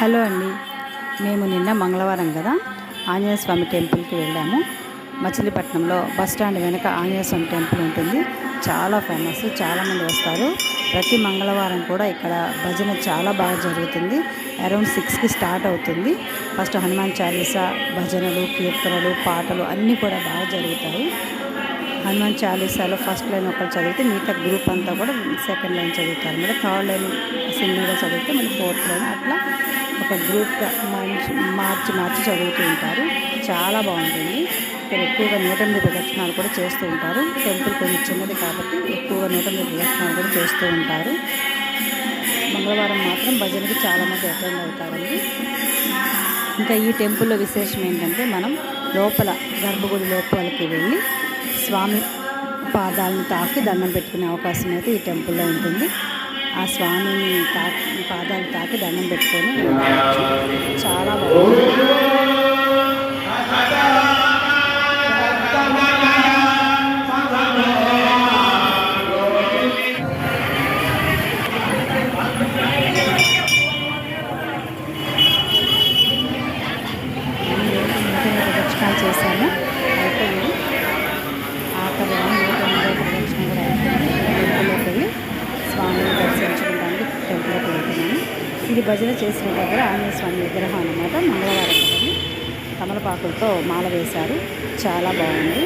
Hello అండి. మేము నిన్న మంగళవారం కదా ఆంజనేయ స్వామి టెంపుల్కి వెళ్ళాము. మచిలీపట్నంలో బస్ స్టాండ్ వెనుక ఆంజనేయ స్వామి టెంపుల్ ఉంటుంది. చాలా ఫేమస్ చాలామంది వస్తారు. ప్రతి మంగళవారం కూడా ఇక్కడ భజన చాలా బాగా జరుగుతుంది. అరౌండ్ సిక్స్కి స్టార్ట్ అవుతుంది. ఫస్ట్ హనుమాన్ చాలీసా భజనలు కీర్తనలు పాటలు అన్నీ కూడా బాగా జరుగుతాయి. హనుమాన్ చాలీసాలో ఫస్ట్ లైన్ ఒకరు చదివితే మిగతా గ్రూప్ అంతా కూడా సెకండ్ లైన్ చదువుతారు. మళ్ళీ థర్డ్ లైన్ సింగిల్గా చదివితే మళ్ళీ ఫోర్త్ లైన్ అట్లా ఒక గ్రూప్గా మంచి మార్చి మార్చి చదువుతూ ఉంటారు. చాలా బాగుంటుంది. ఇక్కడ ఎక్కువగా నూట ఎనిమిది ప్రదక్షిణాలు కూడా చేస్తూ ఉంటారు. టెంపుల్ కొంచెం చిన్నది కాబట్టి ఎక్కువగా నూట ఎనిమిది ప్రదక్షిణాలు కూడా చేస్తూ ఉంటారు. మంగళవారం మాత్రం భజనకి చాలామంది అటెండ్ అవుతారండి. ఇంకా ఈ టెంపుల్లో విశేషం ఏంటంటే మనం లోపల గర్భగుడి లోపలికి వెళ్ళి స్వామి పాదాలను తాకి దండం పెట్టుకునే అవకాశం అయితే ఈ టెంపుల్లో ఉంటుంది. ఆ స్వామిని తాకి పాదాలు తాకి దండం పెట్టుకొని చాలా బాగుంది. నూతన ఇది భజన చేసిన దగ్గర ఆంజనేయ స్వామి విగ్రహం అనమాట మంగళవారం తమలపాకులతో మాల వేశారు. చాలా బాగుంది.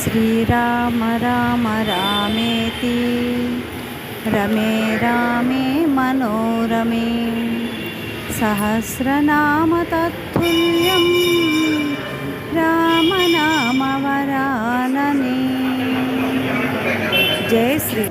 శ్రీరామ రామ రామేతి రమే రామే మనోరమే సహస్రనామ తత్తుల్యం రామనామ వరాననే. జై శ్రీ